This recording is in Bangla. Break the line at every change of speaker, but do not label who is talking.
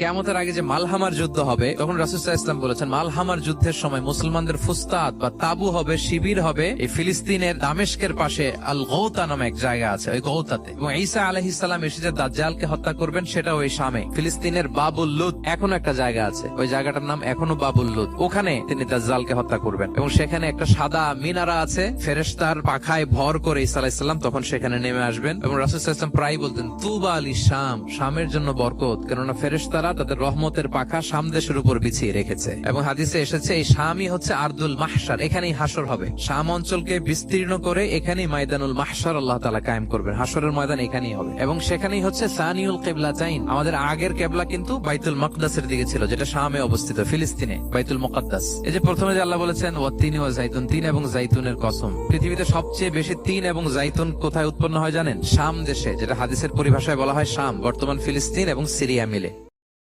কেমতের আগে যে মালহামার যুদ্ধ হবে, তখন রাসুসাহ ইসলাম বলেছেন, মালহামার যুদ্ধের সময় মুসলমানদের ফুস্তাদ বা তাবু হবে, শিবির হবে, এই ফিলিস্তিনের দামেস্কের পাশে আল গৌতা নামে এক জায়গা আছে, ওই গৌতাতে। এবং ঈসা আলহিসাল্লাম এসে যে দাজ্জালকে হত্যা করবেন সেটা ওই শামে। ফিলিস্তিনের বাবুল লুদ এখনও একটা জায়গা আছে, ওই জায়গাটার নাম এখনও বাবুল লুদ ওখানে তিনি দাজ্জালকে হত্যা করবেন। এবং সেখানে একটা সাদা মিনারা আছে, ফেরেশতার পাখায় ভর করে ঈসা আলাহিসাল্লাম তখন সেখানে নেমে আসবেন। এবং রাসুসাহ ইসলাম প্রায় বলতেন, তুবা আলী শাম, শামের জন্য বরকত, কেননা ফেরেশতারা তাদের রহমতের পাখা শাম দেশের উপর বিছিয়ে রেখেছে। এবং হাদিসে এসেছে, এই শামই হচ্ছে আর্দুল মাহসার এখানেই হাসর হবে। শাম অঞ্চলকে বিস্তীর্ণ করে এখানেই ময়দানুল মাহসার আল্লাহ তালা কায়েম করবেন। হাসরের ময়দান এখানেই হবে। এবং সেখানেই হচ্ছে সানিউল কেবলা চাইন। আমাদের আগের কেবলা কিন্তু বাইতুল মকদাসের দিকে ছিল, যেটা শামে অবস্থিত, ফিলিস্তিনে, বাইতুল মুকদ্দাস। এই যে প্রথমে যে আল্লাহ বলেছেন ও তিন ও জাইতুন তিন এবং জাইতুনের কসম। পৃথিবীতে সবচেয়ে বেশি তিন এবং জাইতুন কোথায় উৎপন্ন হয় জানেন? শাম দেশে, যেটা হাদিসের পরিভাষায় বলা হয় শাম, বর্তমান ফিলিস্তিন এবং সিরিয়া মিলে।